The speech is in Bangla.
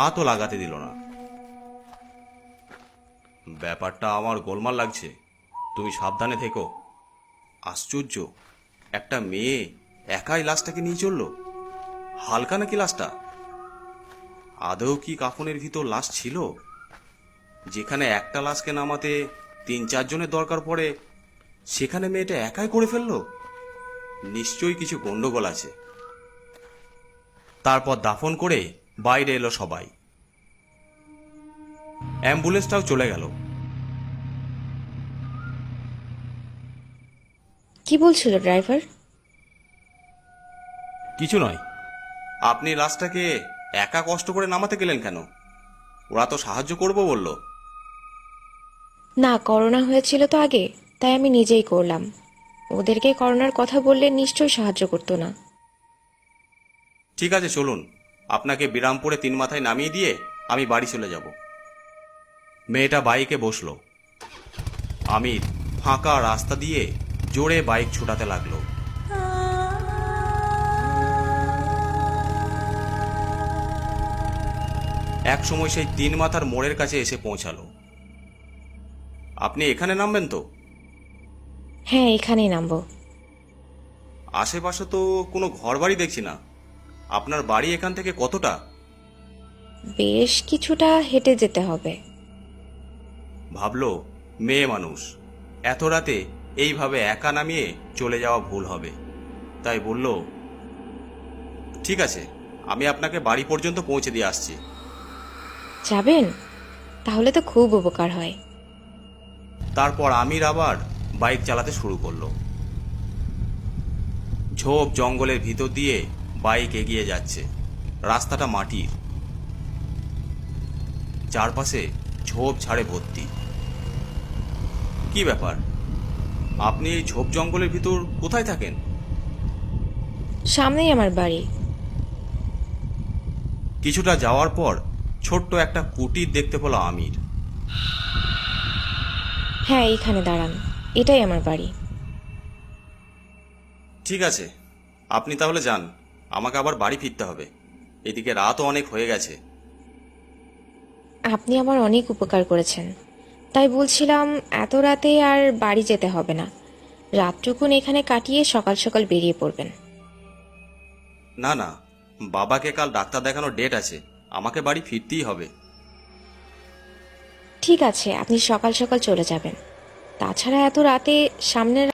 হাতও লাগাতে দিল না। ব্যাপারটা আমার গোলমাল লাগছে। তুমি সাবধানে থেকো। আশ্চর্য, একটা মেয়ে একাই লাশটাকে নিয়ে চলল? হালকা নাকি লাশটা? আদৌ কি কাফনের ভিতর লাশ ছিল? যেখানে একটা লাশকে নামাতে তিন চারজনের দরকার পড়ে, সেখানে মেয়েটা একাই করে ফেলল? নিশ্চয়ই কিছু গন্ডগোল আছে। তারপর দাফন করে বাইরে এলো সবাই। অ্যাম্বুলেন্সটাও চলে গেল। কি বলছিল ড্রাইভার? কিছু নয়। আপনি লাশটাকে একা কষ্ট করে নামাতে গেলেন কেন? ওরা তো সাহায্য করব বলল। না করোনা হয়েছিল তো আগে তাই আমি নিজেই করলাম। ওদেরকে করোনার কথা বললে নিশ্চয়ই সাহায্য করতো না। ঠিক আছে চলুন। আপনাকে বিরামপুরে তিন মাথায় নামিয়ে দিয়ে আমি বাড়ি চলে যাব। মেয়েটা বাইকে বসল। আমির ফাঁকা রাস্তা দিয়ে জোরে বাইক ছুটাতে লাগল। এক সময় সেই তিন মাথার মোড়ের কাছে এসে পৌঁছালো। আপনি এখানে নামবেন তো? হ্যাঁ এখানেই নামবো। আশেপাশে তো কোনো ঘর বাড়ি দেখছি না। আপনার বাড়ি এখান থেকে কতটা? বেশ কিছুটা হেঁটে যেতে হবে। ভাবলো মেয়ে মানুষ এত রাতে এইভাবে একা নামিয়ে চলে যাওয়া ভুল হবে। তাই বলল ঠিক আছে আমি আপনাকে বাড়ি পর্যন্ত পৌঁছে দিয়ে আসছি। যাবেন? তাহলে তো খুব উপকার হয়। তারপর আমির আবার বাইক চালাতে শুরু করল। ঝোপ জঙ্গলের ভিতর দিয়ে বাইক এগিয়ে যাচ্ছে। রাস্তাটা মাটির। চারপাশে ঝোপ ঝাড়ে ভর্তি। কি ব্যাপার? আপনি এই ঝোপ জঙ্গলের ভিতর কোথায় থাকেন? সামনেই আমার বাড়ি। কিছুটা যাওয়ার পর ছোট্ট একটা কুটির দেখতে পেল আমির। হ্যাঁ এইখানে দাঁড়ান। এটাই আমার বাড়ি। ঠিক আছে আপনি তাহলে যান। আমাকে আবার বাড়ি ফিরতে হবে। এদিকে রাতও অনেক হয়ে গেছে। আপনি আমার অনেক উপকার করেছেন। তাই বলছিলাম এত রাতে আর বাড়ি যেতে হবে না। রাতটুকুন এখানে কাটিয়ে সকাল সকাল বেরিয়ে পড়বেন। না না বাবাকে কাল ডাক্তার দেখানোর ডেট আছে। আমাকে বাড়ি ফিরতেই হবে। ঠিক আছে আপনি সকাল সকাল চলে যাবেন। তাছাড়া এত রাতে সামনের